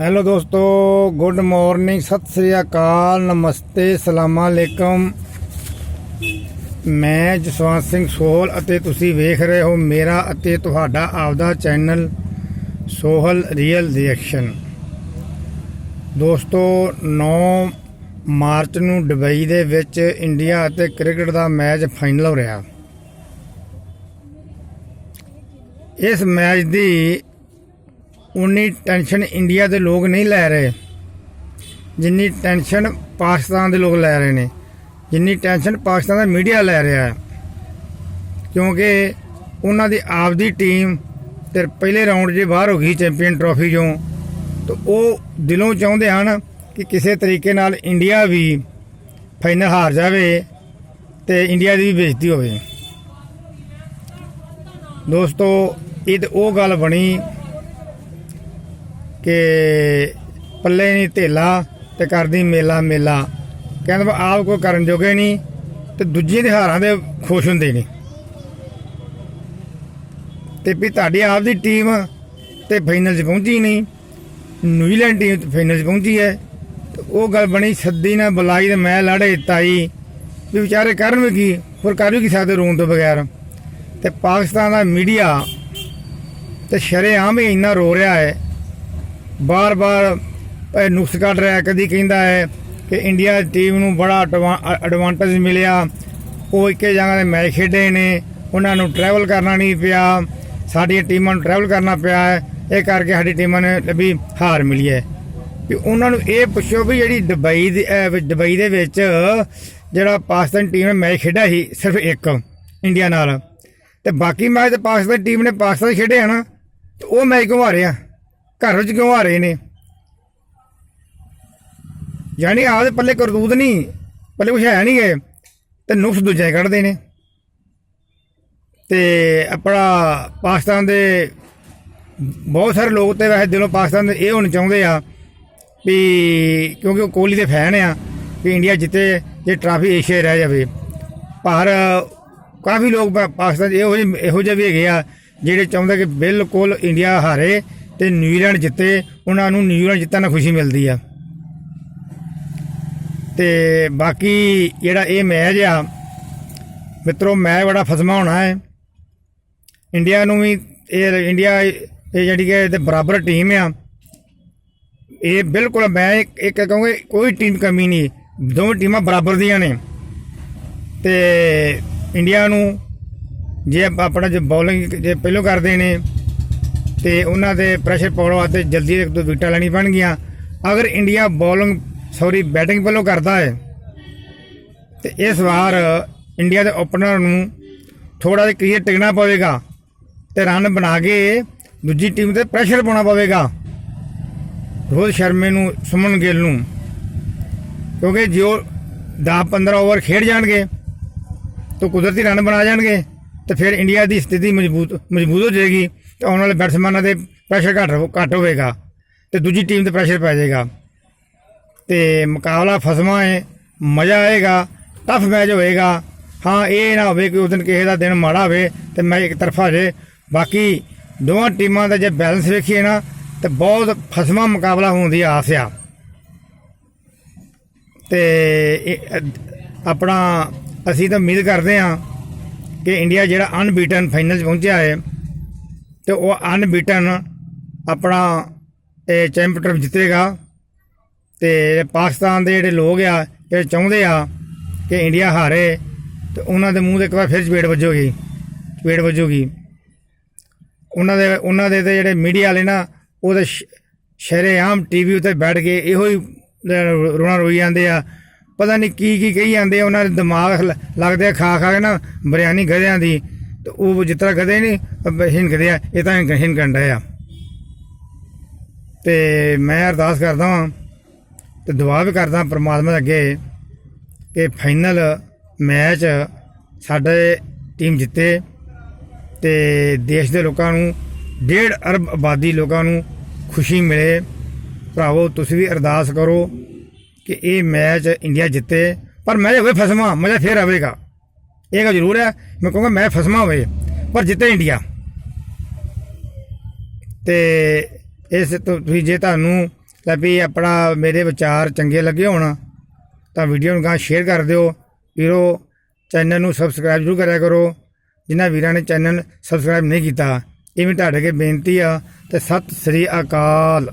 Hello ਦੋਸਤੋ, good morning, Sat Sri ਅਕਾਲ, ਨਮਸਤੇ, ਸਲਾਮਾ ਅਲੈਕਮ। ਮੈਂ ਜਸਵੰਤ ਸਿੰਘ ਸੋਹਲ ਅਤੇ ਤੁਸੀਂ ਵੇਖ ਰਹੇ ਹੋ ਮੇਰਾ ਅਤੇ ਤੁਹਾਡਾ ਆਪਦਾ ਚੈਨਲ ਸੋਹਲ ਰੀਅਲ ਰਿਐਕਸ਼ਨ ਦੋਸਤੋ 9 ਮਾਰਚ ਨੂੰ ਦੁਬਈ ਦੇ ਵਿੱਚ ਇੰਡੀਆ ਅਤੇ ਕ੍ਰਿਕਟ ਦਾ ਮੈਚ ਫਾਈਨਲ ਹੋ ਰਿਹਾ। ਇਸ ਮੈਚ ਦੀ ਉਨੀ ਟੈਨਸ਼ਨ ਇੰਡੀਆ ਦੇ ਲੋਕ ਨਹੀਂ ਲੈ ਰਹੇ। ਜਿੰਨੀ ਟੈਨਸ਼ਨ ਪਾਕਿਸਤਾਨ ਦੇ ਲੋਕ ਲੈ ਰਹੇ ਨੇ, ਜਿੰਨੀ ਟੈਨਸ਼ਨ ਪਾਕਿਸਤਾਨ ਦਾ ਮੀਡੀਆ ਲੈ ਰਿਹਾ ਹੈ। ਕਿਉਂਕਿ ਉਹਨਾਂ ਦੀ ਆਪਦੀ ਟੀਮ ਤੇ ਪਹਿਲੇ ਰਾਊਂਡ 'ਚ ਬਾਹਰ ਹੋ ਗਈ ਚੈਂਪੀਅਨ ਟਰੋਫੀ 'ਚੋਂ ਤਾਂ ਉਹ ਦਿਲੋਂ ਚਾਹੁੰਦੇ ਹਨ ਕਿ ਕਿਸੇ ਤਰੀਕੇ ਨਾਲ ਇੰਡੀਆ ਵੀ ਫਾਈਨਲ ਹਾਰ ਜਾਵੇ ਤੇ ਇੰਡੀਆ ਦੀ ਵੀ ਬੇਇੱਜ਼ਤੀ ਹੋਵੇ। ਦੋਸਤੋ, ਇਹ ਤੇ ਉਹ ਗੱਲ ਬਣੀ ਕਿ ਪੱਲੇ ਨਹੀਂ ਧੇਲਾ ਤੇ ਕਰਦੀ ਮੇਲਾ ਮੇਲਾ। ਕਹਿੰਦਾ ਆਪ ਕੋਈ ਕਰਨ ਜੋਗੇ ਨਹੀਂ ਤੇ ਦੂਜੇ ਦੇ ਹਾਰਾਂ ਦੇ ਖੁਸ਼ ਹੁੰਦੇ ਨੇ। ਤੇ ਵੀ ਤੁਹਾਡੀ ਆਪ ਦੀ ਟੀਮ ਤੇ ਫਾਈਨਲ 'ਚ ਪਹੁੰਚੀ ਨਹੀਂ ਨਿਊਜ਼ੀਲੈਂਡ ਟੀਮ ਫਾਈਨਲ 'ਚ ਪਹੁੰਚੀ ਹੈ। ਤੇ ਉਹ ਗੱਲ ਬਣੀ ਸੱਦੀ ਨਾ ਬੁਲਾਈ ਤੇ ਮੈਂ ਲੜੇ ਤਾਈ ਵੀ ਵਿਚਾਰੇ ਕਰਨ ਵੀ ਕੀ, ਹੋਰ ਕਰ ਵੀ ਕੀ ਸਕਦੇ ਰੋਣ ਤੋਂ ਬਗੈਰ। ਤੇ ਪਾਕਿਸਤਾਨ ਦਾ ਮੀਡੀਆ ਤੇ ਸ਼ਰੇਆਮ ਹੀ ਇੰਨਾ ਰੋ ਰਿਹਾ ਹੈ ਬਾਰ-ਬਾਰ ਇਹ ਨੁਕਸ ਕੱਢ ਰਿਹਾ ਕਦੀ ਕਹਿੰਦਾ ਹੈ ਕਿ ਇੰਡੀਆ ਟੀਮ ਨੂੰ ਬੜਾ ਐਡਵਾਂਟੇਜ ਮਿਲਿਆ। ਉਹ ਇੱਕੇ ਜਗ੍ਹਾ ਤੇ ਮੈਚ ਖੇਡੇ ਨੇ। ਉਹਨਾਂ ਨੂੰ ਟਰੈਵਲ ਕਰਨਾ ਨਹੀਂ ਪਿਆ। ਸਾਡੀਆਂ ਟੀਮਾਂ ਨੂੰ ਟਰੈਵਲ ਕਰਨਾ ਪਿਆ ਹੈ। ਇਹ ਕਰਕੇ ਸਾਡੀ ਟੀਮਾਂ ਨੇ ਵੀ ਹਾਰ ਮਿਲੀ ਹੈ। ਵੀ ਉਹਨਾਂ ਨੂੰ ਇਹ ਪੁੱਛੋ ਵੀ ਜਿਹੜੀ ਦੁਬਈ ਦੇ ਦੁਬਈ ਦੇ ਵਿੱਚ ਜਿਹੜਾ ਪਾਕਿਸਤਾਨ ਟੀਮ ਨੇ ਮੈਚ ਖੇਡਿਆ ਸੀ, ਸਿਰਫ ਇੱਕ ਇੰਡੀਆ ਨਾਲ। ਤੇ ਬਾਕੀ ਮੈਚ ਤੇ ਪਾਕਿਸਤਾਨ ਟੀਮ ਨੇ ਪਾਕਿਸਤਾਨ 'ਚ ਖੇਡੇ ਹਨ ਤੇ ਉਹ ਮੈਚ ਕਿਉਂ ਰਿਹਾ ਘਰ ਵਿੱਚ ਕਿਉਂ ਹਾਰੇ ਨੇ? ਯਾਨੀ ਆਪਦੇ ਪੱਲੇ ਕਰਤੂਤ ਨਹੀਂ, ਪੱਲੇ ਕੁਛ ਹੈ ਨਹੀਂ ਗਏ ਤੇ ਨੁਕਸ ਦੂਜੇ ਕੱਢਦੇ ਨੇ। ਤੇ ਆਪਣਾ ਪਾਕਿਸਤਾਨ ਦੇ ਬਹੁਤ ਸਾਰੇ ਲੋਕ ਤੇ ਵੈਸੇ ਦਿਲੋਂ ਪਾਕਿਸਤਾਨ ਦੇ ਇਹ ਹੋਣਾ ਚਾਹੁੰਦੇ ਆ ਵੀ ਕਿਉਂਕਿ ਉਹ ਕੋਹਲੀ ਦੇ ਫੈਨ ਆ, ਵੀ ਇੰਡੀਆ ਜਿੱਤੇ, ਜੇ ਟਰਾਫੀ ਏਸ਼ੀਆ ਰਹਿ ਜਾਵੇ। ਪਰ ਕਾਫੀ ਲੋਕ ਪਾਕਿਸਤਾਨ ਇਹੋ ਜਿਹੇ ਇਹੋ ਜਿਹੇ ਵੀ ਹੈਗੇ ਆ, ਜਿਹੜੇ ਚਾਹੁੰਦੇ ਕਿ ਬਿਲਕੁਲ ਇੰਡੀਆ ਹਾਰੇ ਤੇ ਨਿਊਜ਼ੀਲੈਂਡ ਜਿੱਤੇ, ਉਹਨਾਂ ਨੂੰ ਨਿਊਜ਼ੀਲੈਂਡ ਜਿੱਤਣ ਨਾਲ ਖੁਸ਼ੀ ਮਿਲਦੀ ਆ। ਤੇ ਬਾਕੀ ਜਿਹੜਾ ਇਹ ਮੈਚ ਆ, ਮਿੱਤਰੋ, ਮੈਚ ਬੜਾ ਫਸਮਾ ਹੋਣਾ ਹੈ। ਇੰਡੀਆ ਨੂੰ ਵੀ ਇਹ, ਇੰਡੀਆ ਇਹ ਜਿਹੜੀ ਕਿ ਇਹਦੇ ਬਰਾਬਰ ਟੀਮ ਆ। ਇਹ ਬਿਲਕੁਲ ਮੈਂ ਇੱਕ ਇੱਕ ਕਹੂੰਗਾ, ਕੋਈ ਟੀਮ ਕਮੀ ਨਹੀਂ। ਦੋਵੇਂ ਟੀਮਾਂ ਬਰਾਬਰ ਦੀਆਂ ਨੇ। ਤੇ ਇੰਡੀਆ ਨੂੰ ਜੇ ਆਪਣਾ ਜੇ ਬੌਲਿੰਗ ਜੇ ਪਹਿਲੋਂ ਕਰਦੇ ਨੇ ਤੇ ਉਹਨਾਂ ਦੇ ਪ੍ਰੈਸ਼ਰ ਪਾਉਣ ਵਾਸਤੇ ਜਲਦੀ ਇੱਕ ਦੋ ਵਿਕਟਾਂ ਲੈਣੀ ਪੈਣਗੀਆਂ। ਅਗਰ ਇੰਡੀਆ ਬੋਲਿੰਗ ਸੌਰੀ ਬੈਟਿੰਗ ਵੱਲੋਂ ਕਰਦਾ ਹੈ, ਤੇ ਇਸ ਵਾਰ ਇੰਡੀਆ ਦੇ ਓਪਨਰ ਨੂੰ ਥੋੜਾ ਜਿਹਾ ਕਲੀਅਰ ਟਿਕਣਾ ਪਵੇਗਾ ਤੇ ਰਨ ਬਣਾ ਕੇ ਦੂਜੀ ਟੀਮ ਤੇ ਪ੍ਰੈਸ਼ਰ ਪਾਉਣਾ ਪਵੇਗਾ। ਰੋਹਿਤ ਸ਼ਰਮੇ ਨੂੰ ਸੁਮਨ ਗਿੱਲ ਨੂੰ। ਕਿਉਂਕਿ ਜੋ 10-15 ਓਵਰ ਖੇਡ ਜਾਣਗੇ, ਤਾਂ ਕੁਦਰਤੀ ਰਨ ਬਣਾ ਜਾਣਗੇ ਤੇ ਫਿਰ ਇੰਡੀਆ ਦੀ ਸਥਿਤੀ ਮਜ਼ਬੂਤ ਮਜ਼ਬੂਤ ਹੋ ਜਾਏਗੀ। ਆਉਣ ਵਾਲੇ ਬੈਟਸਮੈਨਾਂ ਦੇ ਪ੍ਰੈਸ਼ਰ ਘੱਟ ਘੱਟ ਹੋਵੇਗਾ ਤੇ ਦੂਜੀ ਟੀਮ ਤੇ ਪ੍ਰੈਸ਼ਰ ਪੈ ਜਾਏਗਾ। ਤੇ ਮੁਕਾਬਲਾ ਫਸਮਾ ਹੈ ਮਜ਼ਾ ਆਏਗਾ ਟਫ ਮੈਚ ਹੋਏਗਾ। ਹਾਂ, ਇਹ ਨਾ ਹੋਵੇ ਕਿ ਉਸ ਦਿਨ ਕਿਸੇ ਦਾ ਦਿਨ ਮਾੜਾ ਹੋਵੇ ਤੇ ਮੈਂ ਇੱਕ ਤਰਫਾ ਹੋ ਜੇ। ਬਾਕੀ ਦੋਵਾਂ ਟੀਮਾਂ ਦਾ ਜੇ ਬੈਲੈਂਸ ਵੇਖੀਏ ਨਾ, ਤੇ ਬਹੁਤ ਫਸਮਾ ਮੁਕਾਬਲਾ ਹੋਣ ਦੀ ਆਸ ਆ। ਤੇ ਆਪਣਾ ਅਸੀਂ ਤਾਂ ਉਮੀਦ ਕਰਦੇ ਹਾਂ ਕਿ ਇੰਡੀਆ ਜਿਹੜਾ ਅਨਬੀਟਨ ਫਾਈਨਲ 'ਚ ਪਹੁੰਚਿਆ ਹੈ ਤੇ ਉਹ ਅਨਬੀਟਨ ਆਪਣਾ ਇਹ ਚੈਂਪੀਅਨਸ਼ਿਪ ਜਿੱਤੇਗਾ ਤੇ ਪਾਕਿਸਤਾਨ ਦੇ ਜਿਹੜੇ ਲੋਕ ਆ, ਇਹ ਚਾਹੁੰਦੇ ਆ ਕਿ ਇੰਡੀਆ ਹਾਰੇ ਤੇ ਉਹਨਾਂ ਦੇ ਮੂੰਹ ਤੇ ਇੱਕ ਵਾਰ ਫਿਰ ਚਪੇੜ ਵੱਜੂਗੀ ਚਪੇੜ ਵੱਜੂਗੀ। ਉਹਨਾਂ ਦੇ ਉਹਨਾਂ ਦੇ ਤੇ ਜਿਹੜੇ ਮੀਡੀਆ ਵਾਲੇ ਨਾ ਉਹਦੇ ਸ਼ਰੇਆਮ ਟੀਵੀ ਉੱਤੇ ਬੈਠ ਕੇ ਇਹੋ ਹੀ ਰ- ਰੋਣਾ ਰੋਈ ਜਾਂਦੇ ਆ। ਪਤਾ ਨਹੀਂ ਕੀ ਕੀ ਕਹੀ ਜਾਂਦੇ ਉਹਨਾਂ ਦੇ ਦਿਮਾਗ ਲੱਗਦੇ ਆ ਖਾ ਖਾ ਕੇ ਨਾ, ਬਰਿਆਨੀ ਗਧਿਆਂ ਦੀ। ਤੇ ਉਹ ਜਿਸ ਤਰ੍ਹਾਂ ਗਧੇ ਨਹੀਂ ਹਿੰਕਦੇ ਆ, ਇਹ ਤਾਂ ਹਿੰਕਣ ਡਏ ਆ। ਤੇ ਮੈਂ ਅਰਦਾਸ ਕਰਦਾ ਹਾਂ ਤੇ ਦੁਆ ਵੀ ਕਰਦਾ ਪ੍ਰਮਾਤਮਾ ਦੇ ਅੱਗੇ ਕਿ ਫਾਈਨਲ ਮੈਚ ਸਾਡੇ ਟੀਮ ਜਿੱਤੇ ਤੇ ਦੇਸ਼ ਦੇ ਲੋਕਾਂ ਨੂੰ, ਡੇਢ ਅਰਬ ਆਬਾਦੀ ਲੋਕਾਂ ਨੂੰ ਖੁਸ਼ੀ ਮਿਲੇ। ਭਰਾਵੋ, ਤੁਸੀਂ ਵੀ ਅਰਦਾਸ ਕਰੋ ਕਿ ਇਹ ਮੈਚ ਇੰਡੀਆ ਜਿੱਤੇ। ਪਰ ਮੈਂ ਹੋਵੇ ਫਸਮਾ ਮਜ਼ਾ ਫੇਰ ਆਵੇਗਾ। ਇਹ ਗੱਲ ਜ਼ਰੂਰ ਹੈ। ਮੈਂ ਕਹੂੰਗਾ ਮੈਂ ਫਸਮਾ ਹੋਵੇ ਪਰ ਜਿੱਤੇ ਇੰਡੀਆ। ਤੇ ਇਸ ਤੋਂ ਤੁਸੀਂ ਜੇ ਤੁਹਾਨੂੰ ਵੀ ਆਪਣਾ ਮੇਰੇ ਵਿਚਾਰ ਚੰਗੇ ਲੱਗੇ ਹੋਣ, ਤਾਂ ਵੀਡੀਓ ਨੂੰ ਗਾਂ ਸ਼ੇਅਰ ਕਰ ਦਿਓ। ਵੀਰੋ ਚੈਨਲ ਨੂੰ ਸਬਸਕ੍ਰਾਈਬ ਜ਼ਰੂਰ ਕਰਿਆ ਕਰੋ। ਜਿਨ੍ਹਾਂ ਵੀਰਾਂ ਨੇ ਚੈਨਲ ਸਬਸਕ੍ਰਾਈਬ ਨਹੀਂ ਕੀਤਾ, ਇਹ ਵੀ ਤੁਹਾਡੇ ਅੱਗੇ ਬੇਨਤੀ ਆ, ਤੇ ਸਤਿ ਸ੍ਰੀ ਅਕਾਲ।